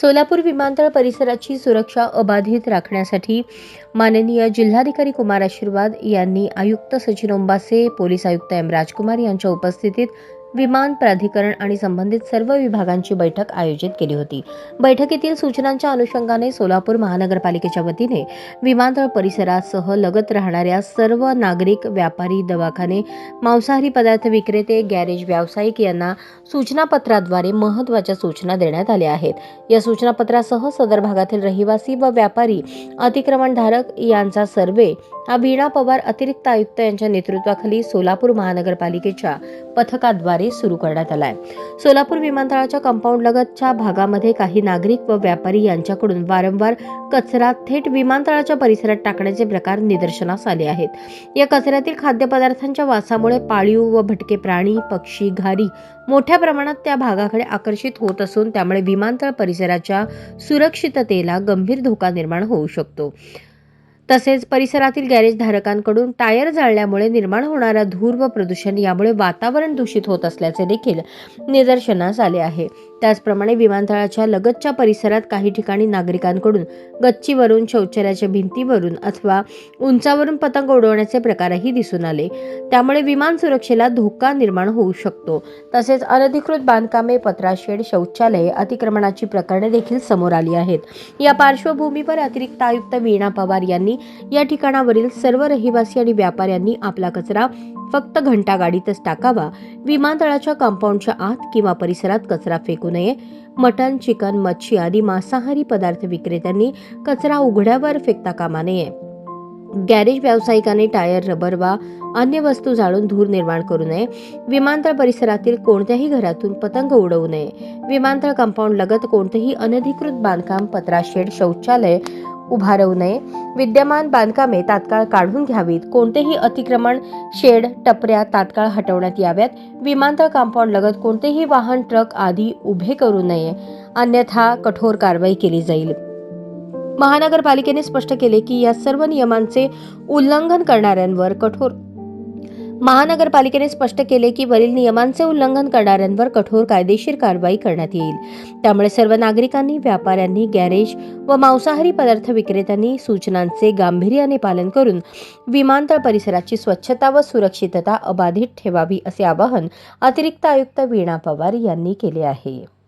सोलापूर विमानतळ परिसराची सुरक्षा अबाधित राखण्यासाठी माननीय जिल्हाधिकारी कुमार आशीर्वाद यांनी आयुक्त सचिन ओंबासे पोलीस आयुक्त एम राजकुमार यांच्या उपस्थितीत विमान प्राधिकरण आणि संबंधित सर्व विभागांची बैठक आयोजित केली होती. बैठकीतील सूचनांच्या अनुषंगाने सोलापूर महानगरपालिकेच्या वतीने विमानतळ परिसरासह लगत राहणाऱ्या सर्व नागरिक व्यापारी दवाखाने मांसाहारी पदार्थ विक्रेते गॅरेज व्यावसायिक यांना सूचनापत्राद्वारे महत्त्वाच्या सूचना देण्यात आल्या आहेत. या सूचनापत्रासह सदर भागातील रहिवासी व व्यापारी अतिक्रमणधारक यांचा सर्वे हा वीणा पवार अतिरिक्त आयुक्त यांच्या नेतृत्वाखाली सोलापूर महानगरपालिकेच्या पथकाद्वारे सुरू करण्यात आलाय. सोलापूर विमानतळाच्या कंपाऊंड लगतच्या भागामध्ये काही नागरिक व व्यापारी यांच्याकडून वारंवार कचरा थेट विमानतळाच्या परिसरात टाकण्याचे प्रकार निदर्शनास आले आहेत. या कचऱ्यातील खाद्यपदार्थांच्या वासामुळे पाळीव व भटके प्राणी पक्षी घारी मोठ्या प्रमाणात त्या भागाकडे आकर्षित होत असून त्यामुळे विमानतळ परिसराच्या सुरक्षिततेला गंभीर धोका निर्माण होऊ शकतो. तसेच परिसरातील गॅरेज धारकांकडून टायर जाळल्यामुळे निर्माण होणारा धूर व प्रदूषण यामुळे वातावरण दूषित होत असल्याचे देखील निदर्शनास आले आहे. त्याचप्रमाणे विमानतळाच्या लगतच्या परिसरात काही ठिकाणी नागरिकांकडून गच्चीवरून शौचालयाच्या भिंतीवरून अथवा उंचावरून पतंग उडवण्याचे प्रकारही दिसून आले. त्यामुळे विमान सुरक्षेला धोका निर्माण होऊ शकतो. तसेच अनधिकृत बांधकामे पत्राशेड शौचालये अतिक्रमणाची प्रकरणे देखील समोर आली आहेत. या पार्श्वभूमीवर अतिरिक्त आयुक्त वीणा पवार यांनी या ठिकाणावरील सर्व रहिवासी आणि व्यापाऱ्यांनी आपला कचरा फक्त घंटा गाडीतच टाकावा. विमानतळाच्या कंपाऊंडच्या आत किंवा परिसरात कचरा फेकू नये. मटण चिकन मच्छी आदी मांसाहारी पदार्थ विक्रेत्यांनी कचरा उघड्यावर फेकता कामा नये. गॅरेज व्यावसायिकाने टायर रबर वा अन्य वस्तू जाळून धूर निर्माण करू नये. विमानतळ परिसरातील कोणत्याही घरातून पतंग उडवू नये. विमानतळ कंपाऊंड लगत कोणतेही अनधिकृत बांधकाम पत्राशेड शौचालय उभारवू नये. विद्यमान बांधकामे तात्काळ काढून घ्यावीत. कोणतेही अतिक्रमण शेड टपऱ्या तात्काळ हटवण्यात याव्यात. विमानतळ कंपाऊंड लगत कोणतेही वाहन ट्रक आदी उभे करू नये. अन्यथा कठोर कारवाई केली जाईल. महानगरपालिकेने स्पष्ट केले की या सर्व नियमांचे उल्लंघन करणाऱ्यांवर कठोर महानगरपालिकेने स्पष्ट केले की वरील नियमांचे उल्लंघन करणाऱ्यांवर कठोर कायदेशीर कारवाई करण्यात येईल. त्यामुळे सर्व नागरिकांनी व्यापाऱ्यांनी गॅरेज व मांसाहारी पदार्थ विक्रेत्यांनी सूचनांचे गांभीर्याने पालन करून विमानतळ परिसराची स्वच्छता व सुरक्षितता अबाधित ठेवावी असे आवाहन अतिरिक्त आयुक्त वीणा पवार यांनी केले आहे.